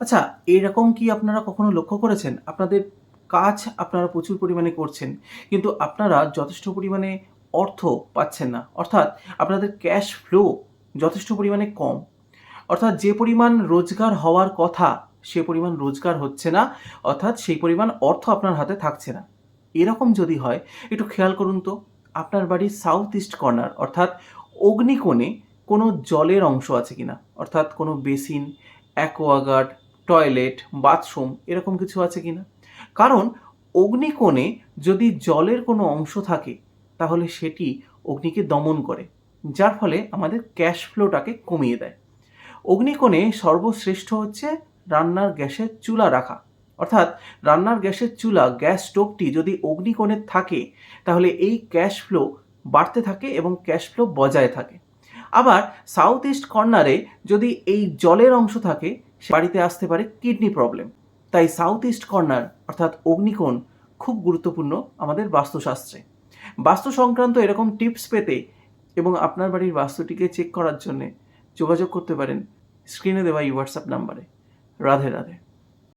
আচ্ছা এরকম কি আপনারা কখনো লক্ষ্য করেছেন? আপনাদের কাজ আপনারা প্রচুর পরিমাণে করছেন, কিন্তু আপনারা যথেষ্ট পরিমাণে অর্থ পাচ্ছেন না। অর্থাৎ আপনাদের ক্যাশ ফ্লো যথেষ্ট পরিমাণে কম। অর্থাৎ যে পরিমাণ রোজগার হওয়ার কথা, সে পরিমাণ রোজগার হচ্ছে না, অর্থাৎ সেই পরিমাণ অর্থ আপনার হাতে থাকছে না। এরকম যদি হয়, একটু খেয়াল করুন তো, আপনার বাড়ির সাউথ ইস্ট কর্নার অর্থাৎ অগ্নিকোণে কোনো জলের অংশ আছে কিনা? অর্থাৎ কোনো বেসিন অ্যাকোয়াগার্ড টয়লেট, বাথরুম এরকম কিছু আছে কিনা? কারণ অগ্নিকোণে যদি জলের কোনো অংশ থাকে, তাহলে সেটি অগ্নিকে দমন করে, যার ফলে আমাদের ক্যাশ ফ্লোটাকে কমিয়ে দেয়। অগ্নিকোণে সর্বশ্রেষ্ঠ হচ্ছে রান্নার গ্যাসের চুলা রাখা। অর্থাৎ রান্নার গ্যাসের চুলা, গ্যাস স্টোভটি যদি অগ্নিকোণে থাকে, তাহলে এই ক্যাশ ফ্লো বাড়তে থাকে এবং ক্যাশ ফ্লো বজায় থাকে। আবার সাউথ ইস্ট কর্নারে যদি এই জলের অংশ থাকে বাড়িতে আসতে পারে কিডনি প্রবলেম। তাই সাউথ ইস্ট কর্নার অর্থাৎ অগ্নিকোণ, খুব গুরুত্বপূর্ণ আমাদের বাস্তুশাস্ত্রে। বাস্তু সংক্রান্ত এরকম টিপস পেতে এবং আপনার বাড়ির বাস্তুটিকে চেক করার জন্যে যোগাযোগ করতে পারেন। স্ক্রিনে দেওয়া এই হোয়াটসঅ্যাপ নাম্বারে রাধে রাধে।